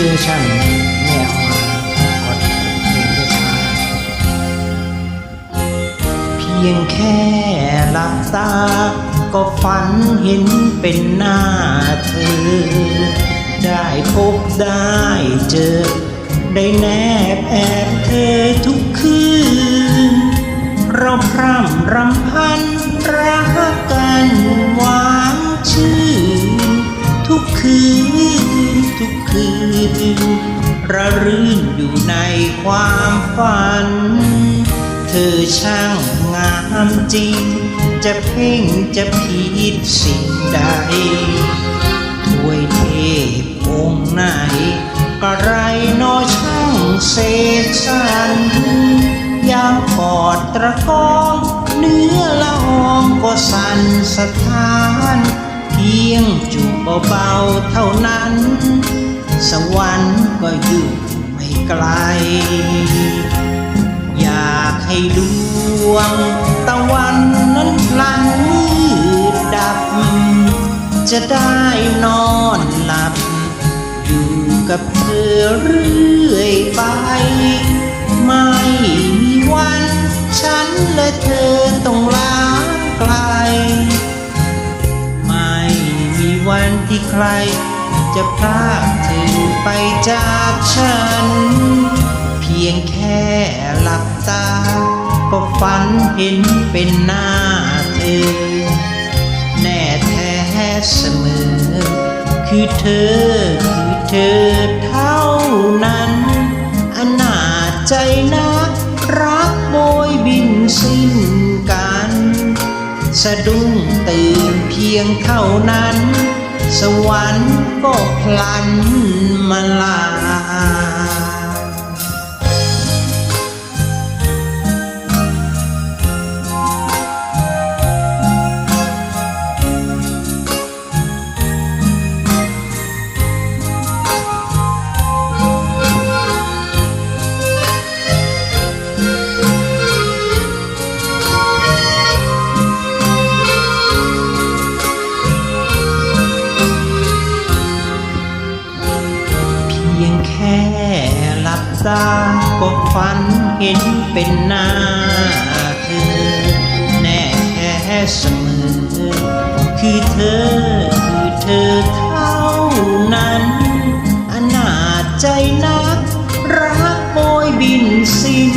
ชื่อฉันไม่เอามากดเพลงช้าเพียงแค่หลับตา ก็ฝันเห็นเป็นหน้าเธอ ได้พบได้เจอ ได้แนบแอบเธอ ระรื่นอยู่ในความฝัน เธอช่างงามจริง จะเพ่งจะผิดสิ่งใดถวยเทพองค์ไหน ก็ไรนอช่างเสกสรรยามกอดตะกองเนื้อละอองก็สั่นสะท้าน เพียงจูบเบาๆเท่านั้น สวรรค์ ก็อยู่ไม่ไกล อยากให้ดวงตะวันนั้นพลันมืดดับ จะได้นอนหลับ อยู่กับเธอเรื่อยไป ไม่มีวัน ฉันและเธอต้องลาไกล ไม่มีวันที่ใครจะพรากเธอ ไปจากฉัน เพียงแค่หลับตา ก็ฝันเห็นเป็นหน้าเธอ แน่แท้เสมอ คือเธอ คือเธอเท่านั้นอนาจใจนักรักโบยบินสิ้นกัน สะดุ้งตื่นเพียงเท่านั้น สวรรค์ก็พลันมาลา ค่หลับตาก็ฝันเห็นเป็นหน้าเธอ แน่แค่เสมอ คือเธอคือเธอเท่านั้นอนาจใจนัก รักโบยบินสิ้น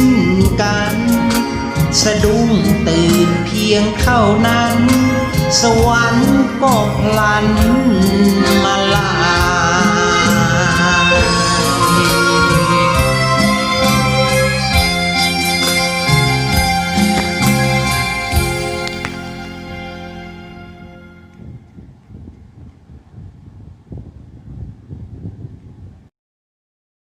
กัน สะดุ้งตื่นเพียงเท่านั้น สวรรค์ก็พลัน